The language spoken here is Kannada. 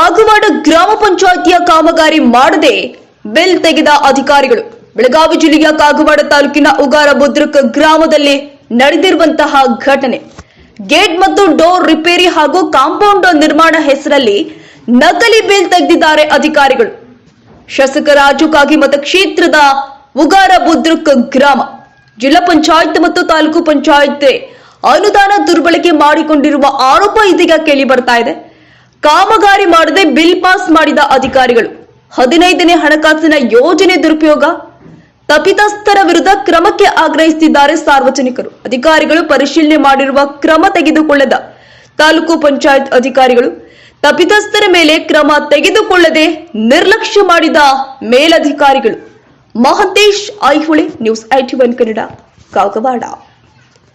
ಕಾಗವಾಡ ಗ್ರಾಮ ಪಂಚಾಯಿತಿಯ ಕಾಮಗಾರಿ ಮಾಡದೆ ಬಿಲ್ ತೆಗೆದ ಅಧಿಕಾರಿಗಳು. ಬೆಳಗಾವಿ ಜಿಲ್ಲೆಯ ಕಾಗವಾಡ ತಾಲೂಕಿನ ಉಗಾರ ಭದ್ರಕ ಗ್ರಾಮದಲ್ಲಿ ನಡೆದಿರುವಂತಹ ಘಟನೆ. ಗೇಟ್ ಮತ್ತು ಡೋರ್ ರಿಪೇರಿ ಹಾಗೂ ಕಾಂಪೌಂಡ್ ನಿರ್ಮಾಣ ಹೆಸರಲ್ಲಿ ನಕಲಿ ಬಿಲ್ ತೆಗೆದಿದ್ದಾರೆ ಅಧಿಕಾರಿಗಳು. ಶಾಸಕ ರಾಜು ಕಾಗಿ ಮತಕ್ಷೇತ್ರದ ಉಗಾರ ಭದ್ರಕ ಗ್ರಾಮ. ಜಿಲ್ಲಾ ಪಂಚಾಯತ್ ಮತ್ತು ತಾಲೂಕು ಪಂಚಾಯತ್ ಅನುದಾನ ದುರ್ಬಳಕೆ ಮಾಡಿಕೊಂಡಿರುವ ಆರೋಪ ಇದೀಗ ಕೇಳಿ ಬರ್ತಾ ಇದೆ. ಕಾಮಗಾರಿ ಮಾಡದೆ ಬಿಲ್ ಪಾಸ್ ಮಾಡಿದ ಅಧಿಕಾರಿಗಳು. ಹದಿನೈದನೇ ಹಣಕಾಸಿನ ಯೋಜನೆ ದುರುಪಯೋಗ ತಪಿತಸ್ಥರ ವಿರುದ್ಧ ಕ್ರಮಕ್ಕೆ ಆಗ್ರಹಿಸುತ್ತಿದ್ದಾರೆ ಸಾರ್ವಜನಿಕರು. ಅಧಿಕಾರಿಗಳು ಪರಿಶೀಲನೆ ಮಾಡಿರುವ ಕ್ರಮ ತೆಗೆದುಕೊಳ್ಳದ ತಾಲೂಕು ಪಂಚಾಯತ್ ಅಧಿಕಾರಿಗಳು ತಪಿತಸ್ಥರ ಮೇಲೆ ಕ್ರಮ ತೆಗೆದುಕೊಳ್ಳದೆ ನಿರ್ಲಕ್ಷ್ಯ ಮಾಡಿದ ಮೇಲಧಿಕಾರಿಗಳು. Mahantesh Aihole, news IT one Kannada, Kagwad.